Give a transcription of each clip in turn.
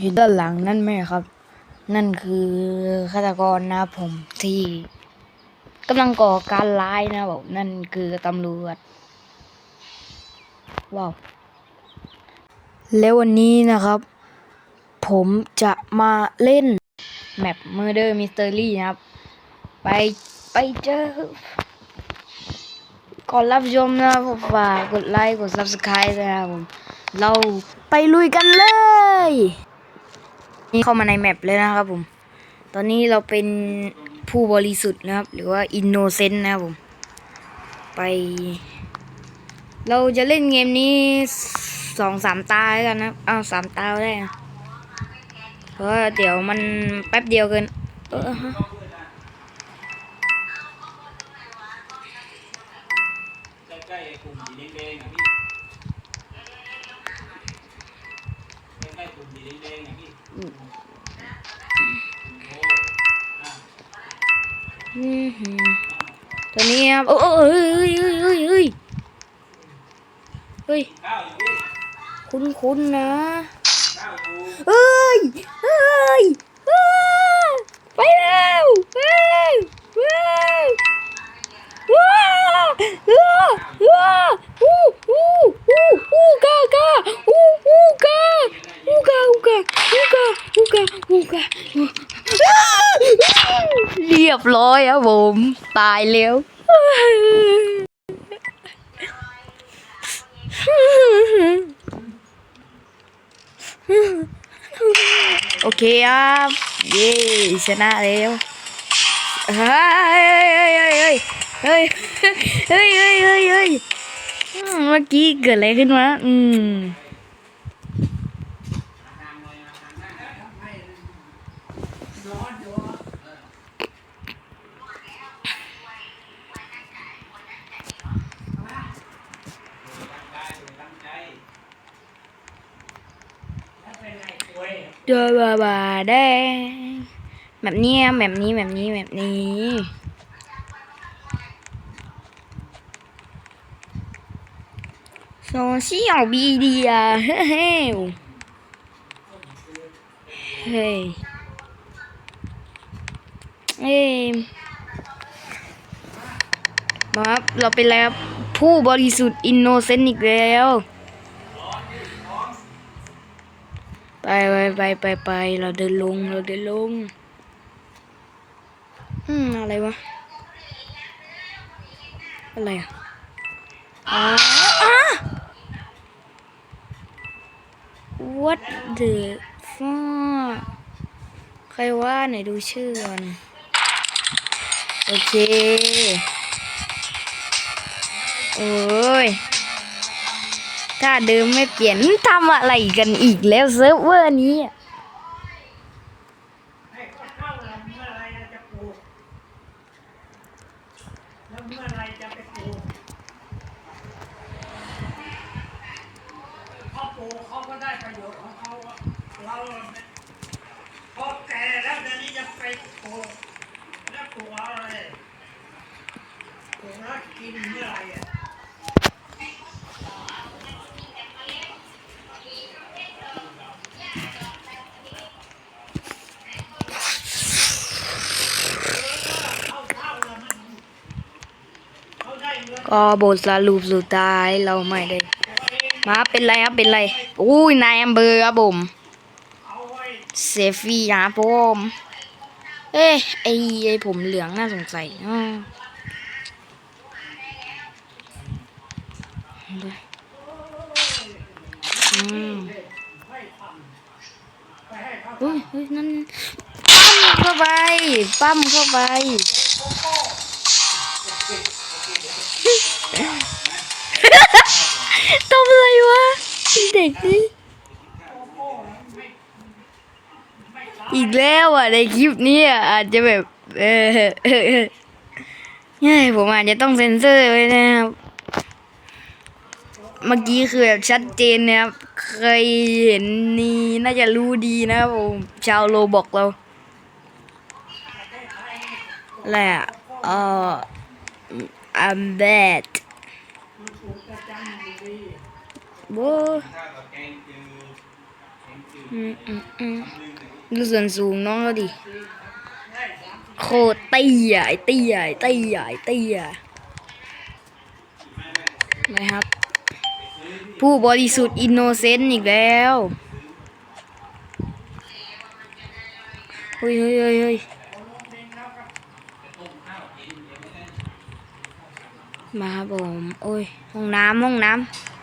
เห็นด้านหลังนั่นไหมครับ นั่นคือฆาตกรนะผมที่กำลังก่อการร้ายนะบผมนั่นคือตำรวจว้าวแล้ววันนี้นะครับ ผมจะมาเล่นแมป Murder Mystery นะครับ ไปไปเจอ ก่อนรับชมนะผมฝากกดไลค์ กด Subscribe ด้วยนะครับผม เราไปลุยกันเลย นี่เข้ามาในแมปเลยนะครับผม ตอนนี้เราเป็นผู้บริสุทธิ์นะครับ หรือว่าอินโนเซนต์นะครับผม ไป เราจะเล่นเกมนี้สองสามตาแล้วกันนะอ้าวสามตาได้นะเพราะเดี๋ยวมันแป๊บเดียวเกิน เออฮะ ตัวนี้ครับโอ้โอ้เฮ้ยเฮ้ยเฮ้ยเฮ้ยเฮ้ยข้าวอยู่พี่คุ้นคุ้นนะข้าวอยู่เฮ้ยเฮ้ยเฮ้ยไปแล้วเฮ้ยเฮ้ยว้าวว้าวว้าวฮู้ฮู้ฮู้ฮู้กากาฮู้ฮู้กาฮู้กาฮู้กาฮู้กาฮู้กาฮู้กาเรียบร้อยครับผม ตายแล้ว เคครับเย้ชนะแล้วเฮ้ยเฮ้ยเฮ้ยเฮ้ยเฮ้ยเฮ้ยเฮ้ยเมื่อกี้เกิดอะไรขึ้นวะอืม ตั้งใจ เจอบาบาแดงแบบนี้แบบนี้แบบนี้แบบนี้โซเชียลมีเดียเฮ้ยเฮ้ยเอ้ยมาครับเราเป็นแล้วผู้บริสุทธิ์อินโนเซนต์อีกแล้ว ไปไปไปไปไปเราเดินลงเราเดินลง อืมอะไรวะ อะไรอะอ๋อะ what the fuck ใครว่าไหนดูชื่อก่อนโอเค โอ้ย ถ้าเดิมไม่เปลี่ยนทำอะไรกันอีกแล้วเซิร์ฟเวอร์นี้เมื่อไรจะไปปลูกเขาปลูกเขาก็ได้ประโยชน์ของเขาอะเราเนี่ยพอแก่แล้วเดี๋ยวนี้จะไปปลูกแล้วปลูกอะไรปลูกแล้วกินเมื่อไหรอะ ก็บทสรุปสุดท้ายเราไม่ได้มาเป็นไรครับเป็นไรอุ้ยนายอำเภอครับผมเซฟี่ครับผมเอ๊ะไอไอผมเหลืองน่าสงสัยอ้ออืมเฮ้ยเฮ้ยนั่นปั้มเข้าไปปั้มเข้าไป อีกแล้วอะในคลิปนี้อะอาจจะแบบ เออเฮ้ยผมอาจจะต้องเซ็นเซอร์ไว้นะครับ เมื่อกี้คือแบบชัดเจนนะครับ เคยเห็นนี่น่าจะรู้ดีนะครับผมชาวโลบอกเราอะไรอะเอ่อ I'm bad โว้ ดูส่วนสูงน้องเขาดิ โคตรเตี้ยไอ้เตี้ยไอ้เตี้ยไอ้เตี้ยนะครับ ผู้บริสุทธิ์อินโนเซนต์อีกแล้วเฮ้ยเฮ้ยเฮ้ยเฮ้ยมาครับผม โอ้ย ห้องน้ำห้องน้ำ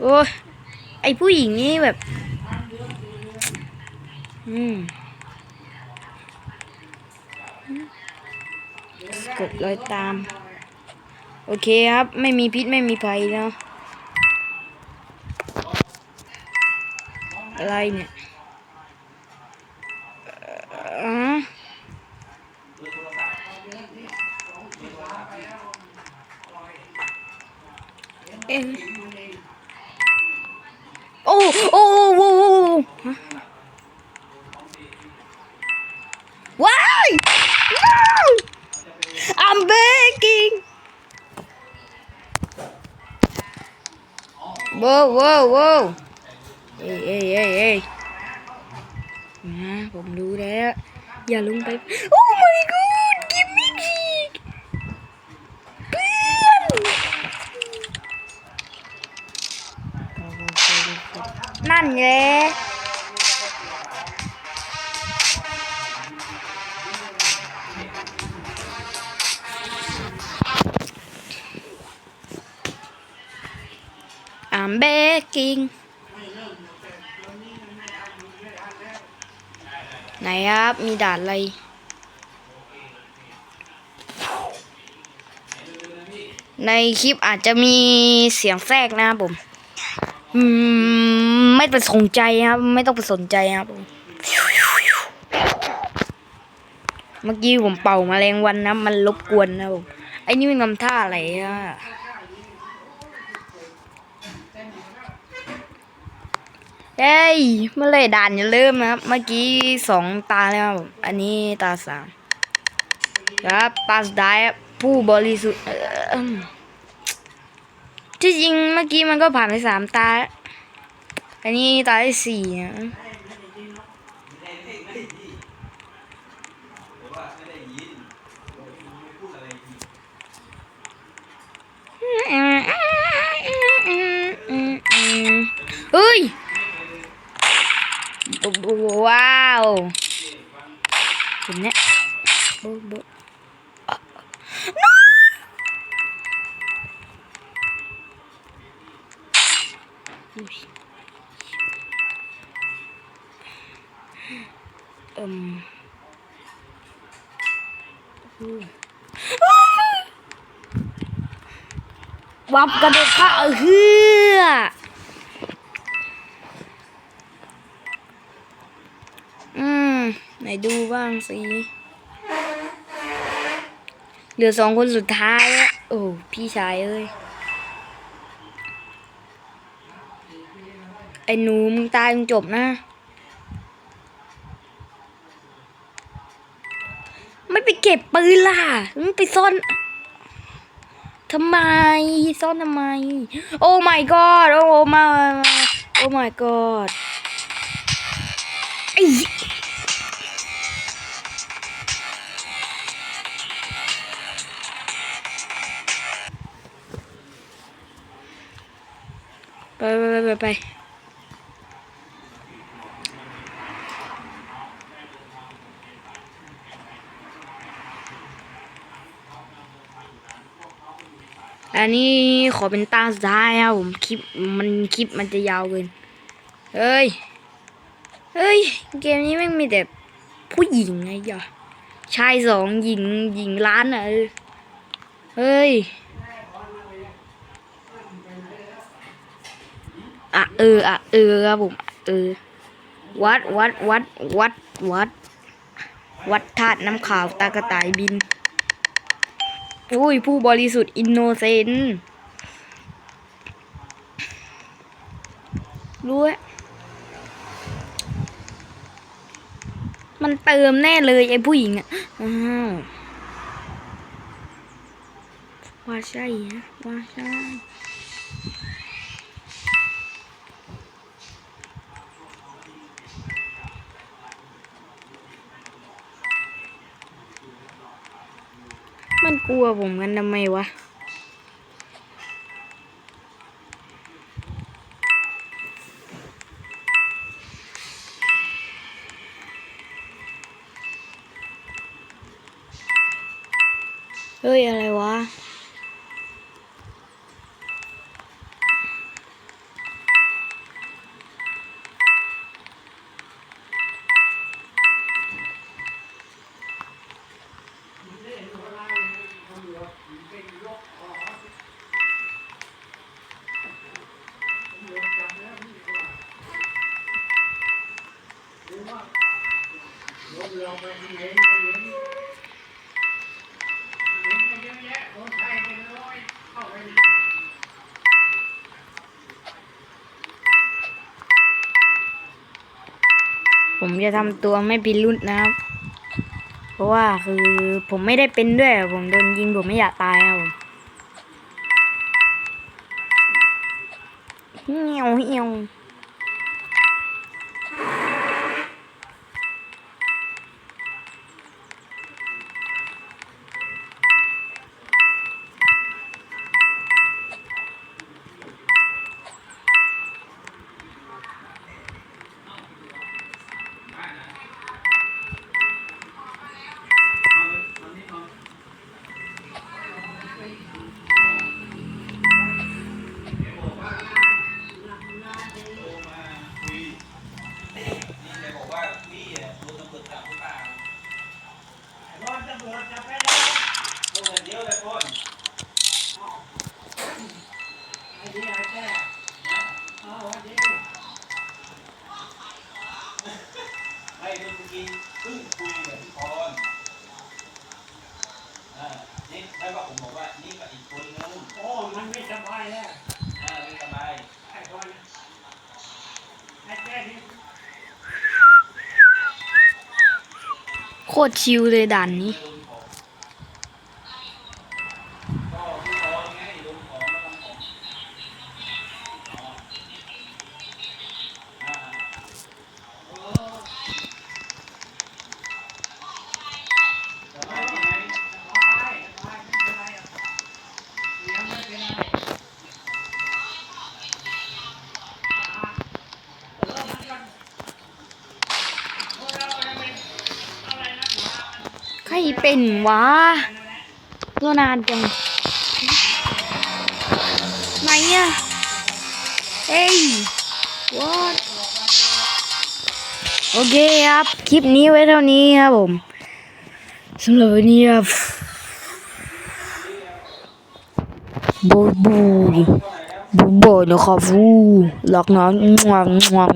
โอ้ยไอผู้หญิงนี่แบบ อืมกดรอยตาม โอเคครับ ไม่มีพิษไม่มีภัยเนาะอะไรเนี่ยเอ่ Whoa, whoa, whoa. เอ้ยเอ้ยเอ้ยเอ้ยนะผมรู้แล้วอย่าลงไป Oh my god give me kick เพื่อามเบกกิ้งไหนครับ มีด่านอะไร ในคลิปอาจจะมีเสียงแทรกนะครับผม อืม ไม่ต้องสนใจครับ ไม่ต้องไปสนใจครับผมเมื่อกี้ผมเป่าแมาแรงวันนะ มันรบกวนนะผม ไอ้นี่มันทำท่าอะไรอะ เฮ้ยเมื่อไรด่านจะเริ่มนะครับ เมื่อกี้สองตาแล้ว อันนี้ตาสามครับตาสุดท้ายผู้บริสุทธิ์ที่จริงเมื่อกี้มันก็ผ่านไปสามตา อันนี้ตาที่สี่นะเฮ้ย ว้าวเห็นเนี่ยบ๊ะโบ๊ะอะ No! อุ๊ยเอิ่มวับกระโดดข้าเฮือม ไหนดูบ้างสิ เหลือสองคนสุดท้ายแล้วโอ้พี่ชายเอ้ย ไอ้หนูมึงตายมึงจบนะ ไม่ไปเก็บปืนล่ะมึงไปซ่อนทำไมซ่อนทำไม โอ้ my god โอ้ my โอ้ my god ไอ้ ไปไปไปไปไปอันนี้ขอเป็นตาสุดท้ายครับผมคลิปมันคลิปมันจะยาวเกิน เฮ้ย เฮ้ย เกมนี้แม่งมีแต่ผู้หญิงไงอย่าชายสองหญิงหญิงล้านอะเออเฮ้ย อะ เอออะเออครับผมเออวัดวัดวัดวัดวัด วัดธาตุน้ำขาวตากระต่ายบินอุ้ยผู้บริสุทธิ์อินโนเซนต์รู้อะมันเติมแน่เลยไอ้ผู้หญิงอะอ้าวว่าใช่ฮะว่าใช่ กลัวผมกันทำไมวะเฮ้ย อะไรวะ ผมจะทำตัวไม่พิรุษนะครับ เพราะว่าคือผมไม่ได้เป็นด้วย ผมโดนยิงผมไม่อยากตายครับผมเหี่ยวเหี่ยว ไม่เมื่อกี้เพิ่งคุยกับพี่พรอ่านี่ได้ว่าผมบอกว่านี่กับอีกคนนึงโอ้ มันไม่สบายแล้วอ่าไม่สบายไอ้คนไอ้แก่นี่โคตรชิวเลยด่านนี้โดนขอ รเป็นวะนั่นแหละตัวนานจังไหนอะเอ้ย what โอเคครับ คลิปนี้ไว้เท่านี้ครับผมสำหรับวันนี้ครับบูบูบูบูนะครับฟูหลอกน้องงวงงวง